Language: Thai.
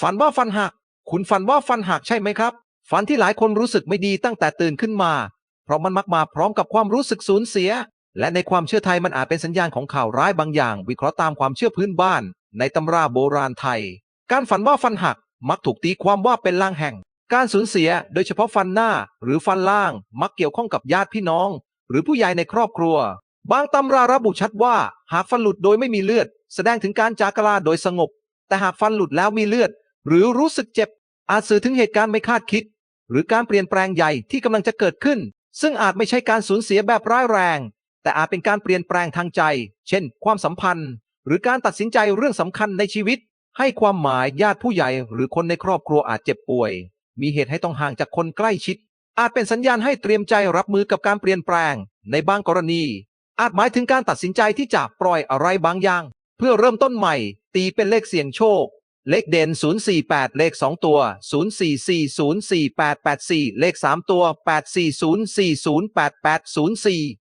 ฝันว่าฟันหัก คุณฝันว่าฟันหักใช่ไหมครับ ฝันที่หลายคนรู้สึกไม่ดีตั้งแต่ตื่นขึ้นมา เพราะมันมักมาพร้อมกับความรู้สึกสูญเสีย และในความเชื่อไทยมันอาจเป็นสัญญาณของข่าวร้ายบางอย่าง วิเคราะห์ตามความเชื่อพื้นบ้าน ในตำราโบราณไทย การฝันว่าฟันหักมักถูกตีความว่าเป็นลางแห่ง การสูญเสีย โดยเฉพาะฟันหน้า หรือฟันล่าง มักเกี่ยวข้องกับญาติพี่น้อง หรือผู้ใหญ่ในครอบครัว บางตำราระบุชัดว่า หากฟันหลุดโดยไม่มีเลือด แสดงถึงการจากลาโดยสงบ แต่หากฟันหลุดแล้วมีเลือด หรือรู้สึกเจ็บ อาจสื่อถึงเหตุการณ์ไม่คาดคิด หรือการเปลี่ยนแปลงใหญ่ที่กำลังจะเกิดขึ้น ซึ่งอาจไม่ใช่การสูญเสียแบบร้ายแรง แต่อาจเป็นการเปลี่ยนแปลงทางใจ เช่น ความสัมพันธ์ หรือการตัดสินใจเรื่องสำคัญในชีวิต ให้ความหมายญาติผู้ใหญ่ หรือคนในครอบครัวอาจเจ็บป่วย มีเหตุให้ต้องห่างจากคนใกล้ชิด อาจเป็นสัญญาณให้เตรียมใจรับมือกับการเปลี่ยนแปลง ในบางกรณี อาจหมายถึงการตัดสินใจที่จะปล่อยอะไรบางอย่าง เพื่อเริ่มต้นใหม่ ตีเป็นเลขเสี่ยงโชค เลขเด่น 048 เลข 2 ตัว 04404884เลข 3 ตัว 840408804